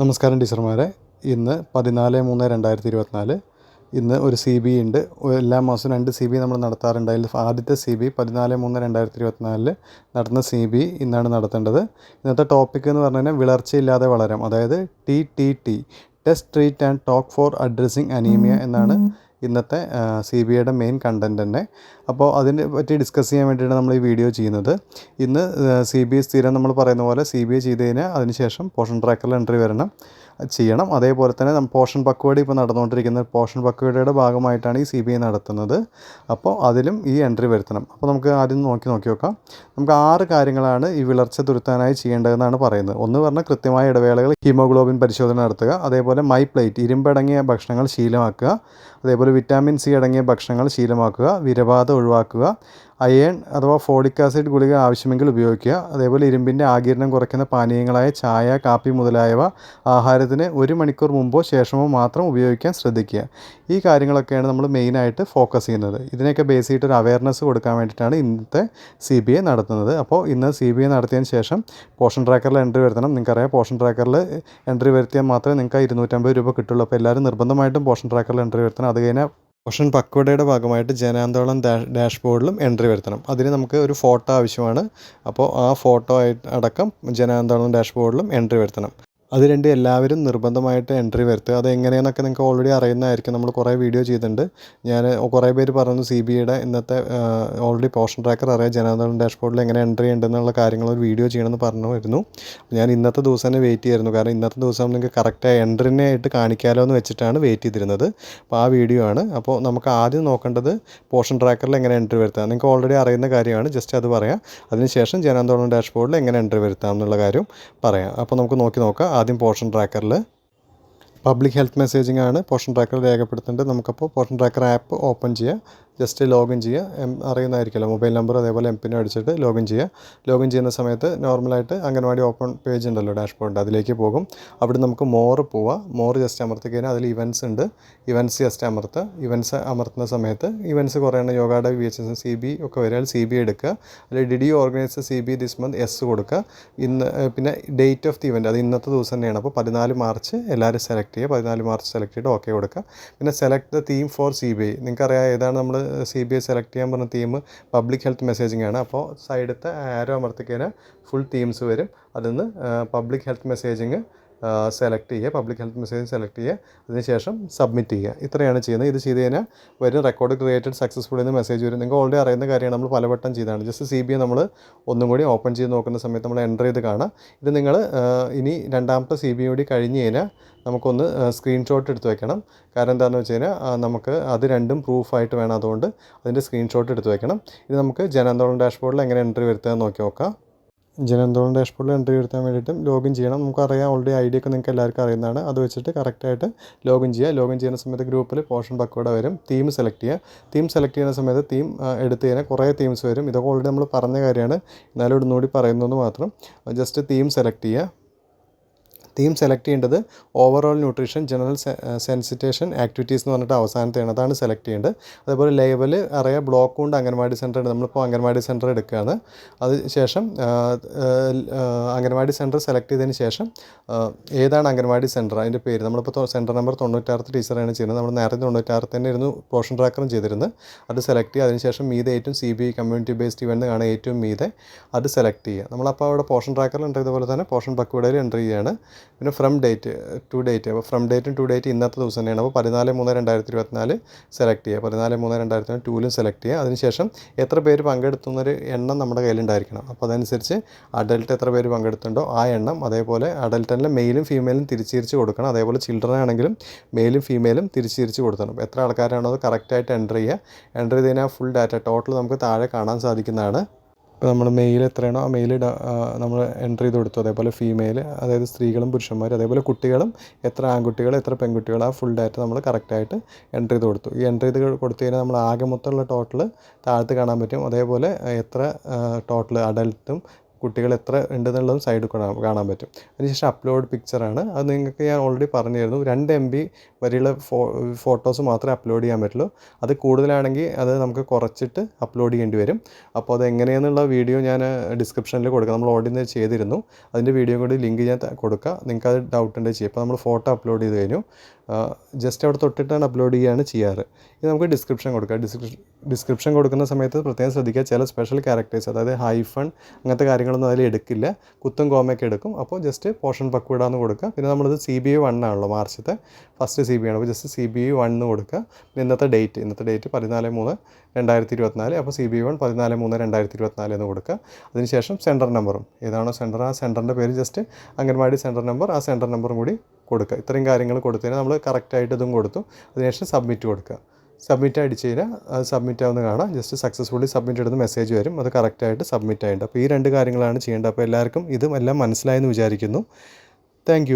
നമസ്കാരം ടീച്ചർമാരെ. ഇന്ന് പതിനാല് മൂന്ന് രണ്ടായിരത്തി ഇരുപത്തിനാല് ഇന്ന് ഒരു സി ബി ഉണ്ട്. എല്ലാ മാസവും രണ്ട് സി ബി നമ്മൾ നടത്താറുണ്ട്. അതിൽ ആദ്യത്തെ സി ബി പതിനാല് മൂന്ന് രണ്ടായിരത്തി ഇരുപത്തിനാലിൽ നടന്ന സി ബി ഇന്നാണ് നടത്തേണ്ടത്. ഇന്നത്തെ ടോപ്പിക് എന്ന് പറഞ്ഞു കഴിഞ്ഞാൽ വിളർച്ചയില്ലാതെ വളരാം. അതായത് T T T test treat and talk for addressing anaemia എന്നാണ് ഇന്നത്തെ സി ബി ഐയുടെ മെയിൻ കണ്ടന്റ് തന്നെ. അപ്പോൾ അതിനെ പറ്റി ഡിസ്കസ് ചെയ്യാൻ വേണ്ടിയിട്ടാണ് നമ്മൾ ഈ വീഡിയോ ചെയ്യുന്നത്. ഇന്ന് സി ബി ഐ സ്ഥിരം നമ്മൾ പറയുന്ന പോലെ സി ബി ഐ ചെയ്ത് കഴിഞ്ഞാൽ അതിനുശേഷം പോഷൻ ട്രാക്കറിൽ എൻട്രി വരണം. ചെയ്യണം. അതേപോലെ തന്നെ പോഷൻ പക്വടി ഇപ്പോൾ നടന്നുകൊണ്ടിരിക്കുന്ന പോഷൻ പക്വടിയുടെ ഭാഗമായിട്ടാണ് ഈ സി ബി ഐ നടത്തുന്നത്. അപ്പോൾ അതിലും ഈ എൻട്രി വരുത്തണം. അപ്പോൾ നമുക്ക് ആദ്യം നോക്കി നോക്കി നോക്കാം. നമുക്ക് ആറ് കാര്യങ്ങളാണ് ഈ വിളർച്ച തുരുത്താനായി ചെയ്യേണ്ടതെന്നാണ് പറയുന്നത്. ഒന്ന് പറഞ്ഞാൽ കൃത്യമായ ഇടവേളകൾ ഹീമോഗ്ലോബിൻ പരിശോധന നടത്തുക അതേപോലെ മൈ പ്ലേറ്റ് ഇരുമ്പടങ്ങിയ ഭക്ഷണങ്ങൾ ശീലമാക്കുക അതേപോലെ വിറ്റാമിൻ സി അടങ്ങിയ ഭക്ഷണങ്ങൾ ശീലമാക്കുക വിരബാധ ഒഴിവാക്കുക അയേൺ അഥവാ ഫോളിക് ആസിഡ് ഗുളിക ആവശ്യമെങ്കിൽ ഉപയോഗിക്കുക. അതേപോലെ ഇരുമ്പിന്റെ ആകിരണം കുറയ്ക്കുന്ന പാനീയങ്ങളായ ചായ കാപ്പി മുതലായവ ആഹാരത്തിന് ഒരു മണിക്കൂർ മുമ്പോ ശേഷമോ മാത്രം ഉപയോഗിക്കാൻ ശ്രദ്ധിക്കുക. ഈ കാര്യങ്ങളൊക്കെയാണ് നമ്മൾ മെയിനായിട്ട് ഫോക്കസ് ചെയ്യുന്നത്. ഇതിനെയൊക്കെ ബേസ് ചെയ്തിട്ട് ഒരു അവയർനെസ് കൊടുക്കാൻ വേണ്ടിയിട്ടാണ് ഇന്നത്തെ സി ബി ഐ നടത്തുന്നത്. അപ്പോൾ ഇന്ന് സി ബി ഐ നടത്തിയതിന് ശേഷം പോഷൻ ട്രാക്കറിൽ എൻട്രി വരുത്തണം. നിങ്ങൾക്കറിയാം പോഷൻ ട്രാക്കറിൽ എൻട്രി വരുത്തിയാൽ മാത്രമേ നിങ്ങൾക്ക് ഇരുന്നൂറ്റമ്പത് രൂപ കിട്ടുള്ളൂ. അപ്പോൾ എല്ലാവരും നിർബന്ധമായിട്ടും പോഷൻ ട്രാക്കറിൽ എൻട്രി വരുത്തണം. അത് കഴിഞ്ഞാൽ പോഷൻ പക്വടയുടെ ഭാഗമായിട്ട് ജനാന്തോളം ഡാഷ് ബോർഡിലും എൻട്രി വരുത്തണം. അതിന് നമുക്ക് ഒരു ഫോട്ടോ ആവശ്യമാണ്. അപ്പോൾ ആ ഫോട്ടോ അടക്കം ജനാന്തോളം ഡാഷ് ബോർഡിലും എൻട്രി വരുത്തണം. അത് രണ്ട് എല്ലാവരും നിർബന്ധമായിട്ട് എൻട്രി വരുത്തുക. അത് എങ്ങനെയെന്നൊക്കെ നിങ്ങൾക്ക് ഓൾറെഡി അറിയുന്നതായിരിക്കും. നമ്മൾ കുറേ വീഡിയോ ചെയ്തിട്ടുണ്ട്. ഞാൻ കുറേ പേര് പറഞ്ഞു സി ബി ഐയുടെ ഇന്നത്തെ ഓൾറെഡി പോഷൻ ട്രാക്കർ അറിയാം. ജനതാദൾ ഡാഷ്ബോർഡിൽ എങ്ങനെ എൻട്രി ഉണ്ടെന്നുള്ള കാര്യങ്ങൾ ഒരു വീഡിയോ ചെയ്യണമെന്ന് പറഞ്ഞു വരുന്നു ഞാൻ ഇന്നത്തെ ദിവസം തന്നെ വെയിറ്റ് ചെയ്യായിരുന്നു. കാരണം ഇന്നത്തെ ദിവസം നിങ്ങൾക്ക് കറക്റ്റായി എൻട്രിനെ ആയിട്ട് കാണിക്കാമല്ലോ എന്ന് വെച്ചിട്ടാണ് വെയിറ്റ് ചെയ്തിരുന്നത്. അപ്പോൾ ആ വീഡിയോ ആണ്. അപ്പോൾ നമുക്ക് ആദ്യം നോക്കേണ്ടത് പോഷൻ ട്രാക്കറിൽ എങ്ങനെ എൻട്രി വരുത്താം. നിങ്ങൾക്ക് ഓൾറെഡി അറിയുന്ന കാര്യമാണ്. ജസ്റ്റ് അത് പറയാം. അതിനുശേഷം ജനാന്തോളം ഡാഷ്ബോർഡിൽ എങ്ങനെ എൻട്രി വരുത്താം എന്നുള്ള കാര്യം പറയാം. അപ്പോൾ നമുക്ക് നോക്കി നോക്കാം. ആദ്യം പോർഷൻ ട്രാക്കറിൽ പബ്ലിക് ഹെൽത്ത് മെസ്സേജിംഗ് ആണ് പോഷൻ ട്രാക്കർ രേഖപ്പെടുത്തേണ്ടത്. നമുക്കപ്പോൾ പോർഷൻ ട്രാക്കർ ആപ്പ് ഓപ്പൺ ചെയ്യുക ജസ്റ്റ് ലോഗിൻ ചെയ്യുക. എം അറിയുന്നതായിരിക്കുമല്ലോ. മൊബൈൽ നമ്പർ അതേപോലെ എം പിൻ അടിച്ചിട്ട് ലോഗിൻ ചെയ്യുക. ലോഗിൻ ചെയ്യുന്ന സമയത്ത് നോർമലായിട്ട് അംഗൻവാടി ഓപ്പൺ പേജ് ഉണ്ടല്ലോ ഡാഷ്ബോർഡ്. അതിലേക്ക് പോകും. അവിടെ നമുക്ക് മോർ പോവാം. മോർ ജസ്റ്റ് അമർത്തി കഴിഞ്ഞാൽ അതിൽ ഇവൻസ് ഉണ്ട്. ഇവൻസ് ജസ്റ്റ് അമർത്തുക. ഇവൻസ് അമർത്തുന്ന സമയത്ത് ഇവൻസ് കുറേ എണ്ണം യോഗയുടെ day V H S C B ഒക്കെ വരിക. സി ബി എടുക്കുക. അതിൽ did you organise C B this month yes കൊടുക്കുക. ഇന്ന് പിന്നെ ഡേറ്റ് ഓഫ് ദി ഇവന്റ് അത് ഇന്നത്തെ ദിവസം തന്നെയാണ്. അപ്പോൾ പതിനാല് മാർച്ച് എല്ലാവരും സെലക്ട് ചെയ്യുക. പതിനാല് മാർച്ച് സെലക്ട് ചെയ്തിട്ട് ഓക്കെ കൊടുക്കുക. പിന്നെ select the theme for C B I നിങ്ങൾക്കറിയാം ഏതാണ് നമ്മൾ സി ബി ഐ സെലക്ട് ചെയ്യാൻ പറഞ്ഞ തീം പബ്ലിക് ഹെൽത്ത് മെസ്സേജിംഗ് ആണ്. അപ്പോൾ സൈഡത്തെ ആരോ അമർത്തിക്കഴിഞ്ഞാൽ ഫുൾ തീംസ് വരും. അതിൽ നിന്ന് പബ്ലിക് ഹെൽത്ത് മെസ്സേജിങ് സെലക്ട് ചെയ്യുക പബ്ലിക് ഹെൽത്ത് മെസ്സേജ് സെലക്ട് ചെയ്യുക അതിനുശേഷം സബ്മിറ്റ് ചെയ്യുക ഇത്രയാണ് ചെയ്യുന്നത്. ഇത് ചെയ്ത് കഴിഞ്ഞാൽ വരും റെക്കോർഡ് ക്രിയേറ്റഡ് സക്സസ്ഫുൾ എന്ന് മെസ്സേജ് വരും. നിങ്ങൾക്ക് ഓൾറെഡി അറിയുന്ന കാര്യമാണ് നമ്മൾ പലവട്ടം ചെയ്താണ്. ജസ്റ്റ് സി ബി നമ്മൾ ഒന്നും കൂടി ഓപ്പൺ ചെയ്ത് നോക്കുന്ന സമയത്ത് നമ്മൾ എന്റർ ചെയ്ത് കാണാം. ഇത് നിങ്ങൾ ഇനി രണ്ടാമത്തെ സി ബി കൂടി കഴിഞ്ഞ് കഴിഞ്ഞാൽ നമുക്കൊന്ന് സ്ക്രീൻഷോട്ട് എടുത്ത് വെക്കണം. കാരണം എന്താണെന്ന് വെച്ച് കഴിഞ്ഞാൽ നമുക്ക് അത് രണ്ടും പ്രൂഫായിട്ട് വേണം. അതുകൊണ്ട് അതിന്റെ സ്ക്രീൻഷോട്ട് എടുത്ത് വെക്കണം. ഇത് നമുക്ക് ജനാന്തോളം ഡാഷ്ബോർഡിൽ എങ്ങനെ എൻട്രി വരുത്തുക നോക്കി നോക്കാം. ജനന്തോളം ഡാഷ്ബോർഡിൽ എൻട്രി വരുത്താൻ വേണ്ടിയിട്ടും ലോഗിൻ ചെയ്യണം. നമുക്കറിയാം ഓൾറെഡി ഐ ഡി ഒക്കെ നിങ്ങൾക്ക് എല്ലാവർക്കും അറിയുന്നതാണ്. അത് വെച്ചിട്ട് കറക്റ്റായിട്ട് ലോഗിൻ ചെയ്യുക. ലോഗിൻ ചെയ്യുന്ന സമയത്ത് ഗ്രൂപ്പിൽ പോർഷൻ പക്കോടെ വരും. തീം സെലക്ട് ചെയ്യുക. തീം സെലക്ട് ചെയ്യുന്ന സമയത്ത് തീം എടുത്ത് കഴിഞ്ഞാൽ കുറേ തീംസ് വരും. ഇതൊക്കെ ഓൾറെഡി നമ്മൾ പറഞ്ഞ കാര്യമാണ്. എന്നാലും കൂടി പറയുന്നത് മാത്രം. ജസ്റ്റ് തീം സെലക്ട് ചെയ്യുക. തീം സെലക്ട് ചെയ്യേണ്ടത് overall nutrition general sensitisation activities എന്ന് പറഞ്ഞിട്ട് അവസാനത്തെയാണ്. അതാണ് സെലക്ട് ചെയ്യേണ്ടത്. അതേപോലെ ലേബൽ അറിയാം ബ്ലോക്ക് കൊണ്ട് അംഗൻവാടി സെന്റർ നമ്മളിപ്പോൾ അംഗൻവാടി സെന്റർ എടുക്കുകയാണ്. അത് ശേഷം അംഗൻവാടി സെന്റർ സെലക്ട് ചെയ്തതിന് ശേഷം ഏതാണ് അംഗൻവാടി സെന്റർ അതിന്റെ പേര്. നമ്മളിപ്പോൾ സെന്റർ നമ്പർ തൊണ്ണൂറ്റാറ് ടീച്ചറാണ് ചെയ്യുന്നത്. നമ്മൾ നേരത്തെ തൊണ്ണൂറ്റാറ് തന്നെ ഇരുന്നു പോഷൻ ട്രാക്കറും ചെയ്തിരുന്നു. അത് സെലക്ട് ചെയ്യുക. അതിനുശേഷം മീതെ ഏറ്റവും C B community based event ആണ് ഏറ്റവും മീതെ അത് സെലക്ട് ചെയ്യുക. നമ്മളപ്പോൾ അവിടെ പോഷൻ ട്രാക്കറിൽ എന്റർ ചെയ്ത പോലെ തന്നെ പോഷൻ ബക്കുവിടയിൽ എന്റർ ചെയ്യുകയാണ്. പിന്നെ ഫ്രം ഡേറ്റ് ടു ഡേറ്റ് അപ്പോൾ ഫ്രം ഡേറ്റും ടു ഡേറ്റ് ഇന്നത്തെ ദിവസം തന്നെയാണ്. അപ്പോൾ പതിനാല് മൂന്ന് രണ്ടായിരത്തി ഇരുപത്തിനാല് സെലക്ട് ചെയ്യുക. പതിനാല് മൂന്ന് രണ്ടായിരത്തി ടൂലും സെലക്ട് ചെയ്യുക. അതിനുശേഷം എത്ര പേര് പങ്കെടുത്തുന്നൊരു എണ്ണം നമ്മുടെ കയ്യിലുണ്ടായിരിക്കണം. അപ്പോൾ അതനുസരിച്ച് അഡൽട്ട് എത്ര പേര് പങ്കെടുത്തുണ്ടോ ആ എണ്ണം അതേപോലെ അഡൽട്ടിന്റെ മെയിലും ഫീമെയിലും തിരിച്ച് തിരിച്ച് കൊടുക്കണം. അതേപോലെ ചിൽഡ്രൻ ആണെങ്കിലും മെയിലും ഫീമെയിലും തിരിച്ച് തിരിച്ച് കൊടുക്കണം. എത്ര ആൾക്കാരാണോ അത് കറക്റ്റായിട്ട് എന്റർ ചെയ്യുക. എന്റർ ചെയ്ത് കഴിഞ്ഞാൽ ഫുൾ ഡാറ്റ ടോട്ടൽ നമുക്ക് താഴെ കാണാൻ സാധിക്കുന്നതാണ്. നമ്മൾ മെയിൽ എത്രയാണോ ആ മെയിൽ നമ്മൾ എന്റർ ചെയ്ത് കൊടുത്തു. അതേപോലെ ഫീമെയിൽ അതായത് സ്ത്രീകളും പുരുഷന്മാരും അതേപോലെ കുട്ടികളും എത്ര ആൺകുട്ടികൾ എത്ര പെൺകുട്ടികൾ ആ ഫുൾ ഡാറ്റ നമ്മൾ കറക്റ്റായിട്ട് എന്റർ ചെയ്ത് കൊടുത്തു. ഈ എന്റർ ചെയ്ത് കൊടുത്തു കഴിഞ്ഞാൽ നമ്മൾ ആകെ മൊത്തമുള്ള ടോട്ടൽ താഴത്ത് കാണാൻ പറ്റും. അതേപോലെ എത്ര ടോട്ടൽ അഡൽട്ടും കുട്ടികൾ എത്ര ഉണ്ടെന്നുള്ളതും സൈഡിൽ കാണാൻ കാണാൻ പറ്റും. അതിനുശേഷം അപ്ലോഡ് പിക്ചറാണ് അത് നിങ്ങൾക്ക് ഞാൻ ഓൾറെഡി പറഞ്ഞിരുന്നു. രണ്ട് എം ബി വരെയുള്ള ഫോ ഫോട്ടോസ് മാത്രമേ അപ്ലോഡ് ചെയ്യാൻ പറ്റുള്ളൂ. അത് കൂടുതലാണെങ്കിൽ അത് നമുക്ക് കുറച്ചിട്ട് അപ്ലോഡ് ചെയ്യേണ്ടി വരും. അപ്പോൾ അത് എങ്ങനെയെന്നുള്ള വീഡിയോ ഞാൻ ഡിസ്ക്രിപ്ഷനിൽ കൊടുക്കാം. നമ്മൾ ഓൾറെഡി ചെയ്തിരുന്നു. അതിന്റെ വീഡിയോ കൂടി ലിങ്ക് ഞാൻ കൊടുക്കുക നിങ്ങൾക്ക് അത് ഡൗട്ട് ഉണ്ടെങ്കിൽ ചെയ്യും. അപ്പോൾ നമ്മൾ ഫോട്ടോ അപ്ലോഡ് ചെയ്ത് കഴിഞ്ഞു. ജസ്റ്റ് അവിടെ തൊട്ടിട്ടാണ് അപ്ലോഡ് ചെയ്യുകയാണ് ചെയ്യാറ്. ഇത് നമുക്ക് ഡിസ്ക്രിപ്ഷൻ കൊടുക്കാം. ഡിസ്ക്രിപ്ഷൻ ഡിസ്ക്രിപ്ഷൻ കൊടുക്കുന്ന സമയത്ത് പ്രത്യേകം ശ്രദ്ധിക്കുക. ചില സ്പെഷ്യൽ ക്യാരക്ടേഴ്സ് അതായത് ഹൈഫൺ അങ്ങനത്തെ കാര്യങ്ങളൊന്നും അതിൽ എടുക്കില്ല. കുത്തും കോമയൊക്കെ എടുക്കും. അപ്പോൾ ജസ്റ്റ് പോർഷൻ പക്വട എന്ന് കൊടുക്കുക. പിന്നെ നമ്മളിത് സി ബി വൺ ആണല്ലോ മാർച്ചത്തെ. ഫസ്റ്റ് സി ബി ആണ്. അപ്പോൾ ജസ്റ്റ് സി ബി വൺ എന്ന് കൊടുക്കുക. പിന്നെ ഇന്നത്തെ ഡേറ്റ് ഇന്നത്തെ ഡേറ്റ് പതിനാല് മൂന്ന് രണ്ടായിരത്തി ഇരുപത്തിനാല് അപ്പോൾ സി ബി വൺ പതിനാല് മൂന്ന് രണ്ടായിരത്തി ഇരുപത്തിനാല് എന്ന് കൊടുക്കുക. അതിനുശേഷം സെന്റർ നമ്പറും ഏതാണോ സെന്റർ ആ സെന്ററിന്റെ പേര് ജസ്റ്റ് അംഗൻവാടി സെന്റർ നമ്പർ ആ സെന്റർ നമ്പറും കൂടി കൊടുക്കുക. ഇത്രയും കാര്യങ്ങൾ കൊടുത്തതിന് നമ്മൾ കറക്റ്റായിട്ട് ഇതും കൊടുത്തു. അതിനുശേഷം സബ്മിറ്റ് കൊടുക്കുക. സബ്മിറ്റ് അടിച്ച് കഴിഞ്ഞാൽ അത് സബ്മിറ്റ് ആവുന്ന കാണാം. ജസ്റ്റ് സക്സസ്ഫുള്ളി സബ്മിറ്റ് എടുത്ത് മെസ്സേജ് വരും. അത് കറക്റ്റായിട്ട് സബ്മിറ്റ് ആയിട്ടുണ്ട്. അപ്പോൾ ഈ രണ്ട് കാര്യങ്ങളാണ് ചെയ്യേണ്ടത്. അപ്പോൾ എല്ലാവർക്കും ഇതും എല്ലാം മനസ്സിലായെന്ന് വിചാരിക്കുന്നു. താങ്ക്